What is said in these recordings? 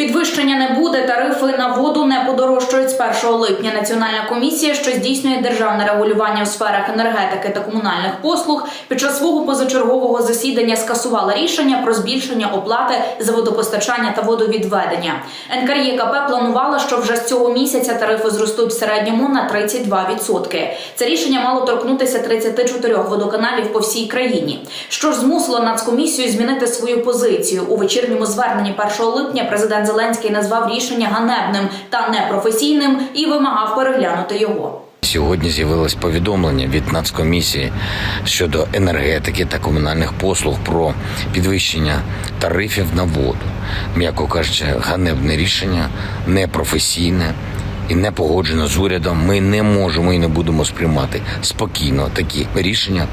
Підвищення не буде. Тарифи на воду не подорожчають з 1 липня. Національна комісія, що здійснює державне регулювання у сферах енергетики та комунальних послуг, під час свого позачергового засідання скасувала рішення про збільшення оплати за водопостачання та водовідведення. НКРЄКП планувала, що вже з цього місяця тарифи зростуть в середньому на 32%. Це рішення мало торкнутися 34 водоканалів по всій країні. Що ж змусило нацкомісію змінити свою позицію у вечірньому зверненні 1 липня. Президент Зеленський назвав рішення ганебним та непрофесійним і вимагав переглянути його. Сьогодні з'явилось повідомлення від Нацкомісії щодо енергетики та комунальних послуг про підвищення тарифів на воду. М'яко кажучи, ганебне рішення, непрофесійне і не погоджено з урядом. Ми не можемо і не будемо сприймати спокійно такі рішення.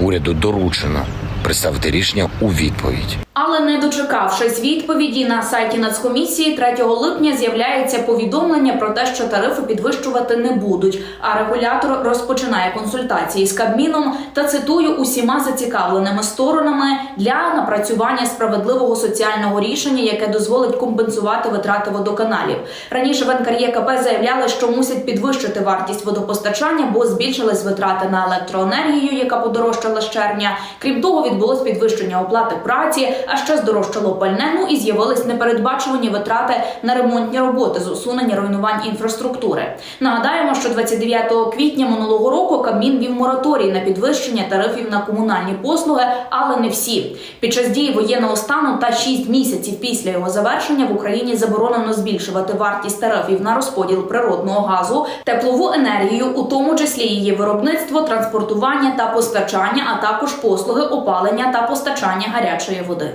Уряду доручено представити рішення у відповідь. Але не дочекавшись відповіді на сайті Нацкомісії 3 липня з'являється повідомлення про те, що тарифи підвищувати не будуть. А регулятор розпочинає консультації з Кабміном та цитую усіма зацікавленими сторонами для напрацювання справедливого соціального рішення, яке дозволить компенсувати витрати водоканалів. Раніше в НКРЄКП заявляли, що мусять підвищити вартість водопостачання, бо збільшились витрати на електроенергію, яка подорожчала з червня. Крім того, відбулось підвищення оплати праці, а ще здорожчало пальне, ну і з'явились непередбачувані витрати на ремонтні роботи з усунення руйнувань інфраструктури. Нагадаємо, що 29 квітня минулого року Кабмін вів мораторій на підвищення тарифів на комунальні послуги, але не всі. Під час дії воєнного стану та 6 місяців після його завершення в Україні заборонено збільшувати вартість тарифів на розподіл природного газу, теплову енергію, у тому числі її виробництво, транспортування та постачання, а також послуги опалення та постачання гарячої води.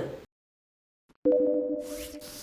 Thank you.